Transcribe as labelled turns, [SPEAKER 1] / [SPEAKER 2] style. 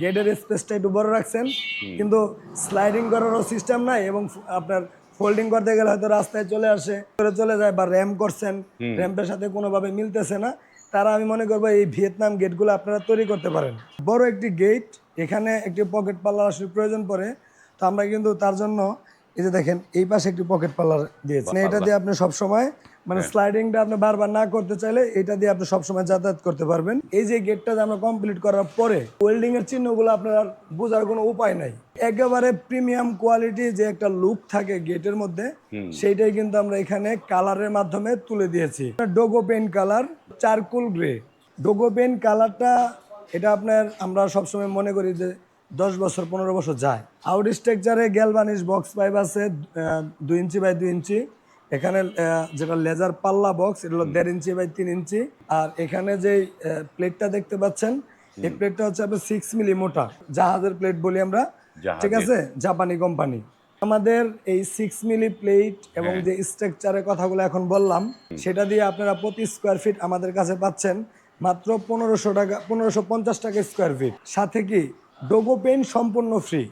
[SPEAKER 1] গেটের স্পেসটা একটু বড় রাখছেন কিন্তু স্লাইডিং করারও সিস্টেম নাই এবং আপনার ফোল্ডিং করতে গেলে হয়তো রাস্তায় চলে আসে করে চলে যায় বা র্যাম করছেন র্যাম্পের সাথে কোনোভাবে মিলতেছে না। তারা আমি মনে করব এই ভিয়েতনাম গেটগুলো আপনারা তৈরি করতে পারেন। বড় একটি গেট এখানে একটি পকেট পাল্লার আসলে প্রয়োজন পড়ে। তো আমরা কিন্তু তার জন্য এই যে দেখেন এই পাশে একটি পকেট পাল্লার দিয়েছি মানে এটা দিয়ে আপনি সবসময় মানে স্লাইডিংটা আপনি বারবার না করতে চাইলে এটা দিয়ে আপনি সবসময় যাতায়াত করতে পারবেন। এই যে গেটটা যে আমরা কমপ্লিট করার পরে ওয়েল্ডিং এর চিহ্নগুলো আপনার বোঝার কোনো উপায় নাই। একেবারে প্রিমিয়াম কোয়ালিটি যে একটা লুক থাকে গেটের মধ্যে সেইটাই কিন্তু আমরা এখানে কালারের মাধ্যমে তুলে দিয়েছি। ডোগো পেন কালার চারকুল গ্রে ডোগো পেন কালারটা এটা আপনার আমরা সবসময় মনে করি যে দশ বছর পনেরো বছর যায়। আউট স্ট্রাকচারে গ্যালভানিশ বক্স পাইপ আছে দুই ইঞ্চি বাই দুই ইঞ্চি। এখানে যেটা লেজার পাল্লা বক্স এটা হলো দেড় ইঞ্চি বাই তিন ইঞ্চি। আর এখানে যে প্লেটটা দেখতে পাচ্ছেন এই প্লেটটা হচ্ছে আপনার সিক্স মিলি মোটা। জাহাজের প্লেট বলি আমরা। ঠিক আছে? জাপানি কোম্পানি আমাদের এই সিক্স মিলি প্লেট এবং যে স্ট্রাকচারের কথাগুলো এখন বললাম সেটা দিয়ে আপনারা প্রতি স্কোয়ার ফিট আমাদের কাছে পাচ্ছেন মাত্র পনেরোশো টাকা পনেরোশো পঞ্চাশ টাকা স্কোয়ার ফিট সাথে কি? ডোগো পেন সম্পূর্ণ ফ্রি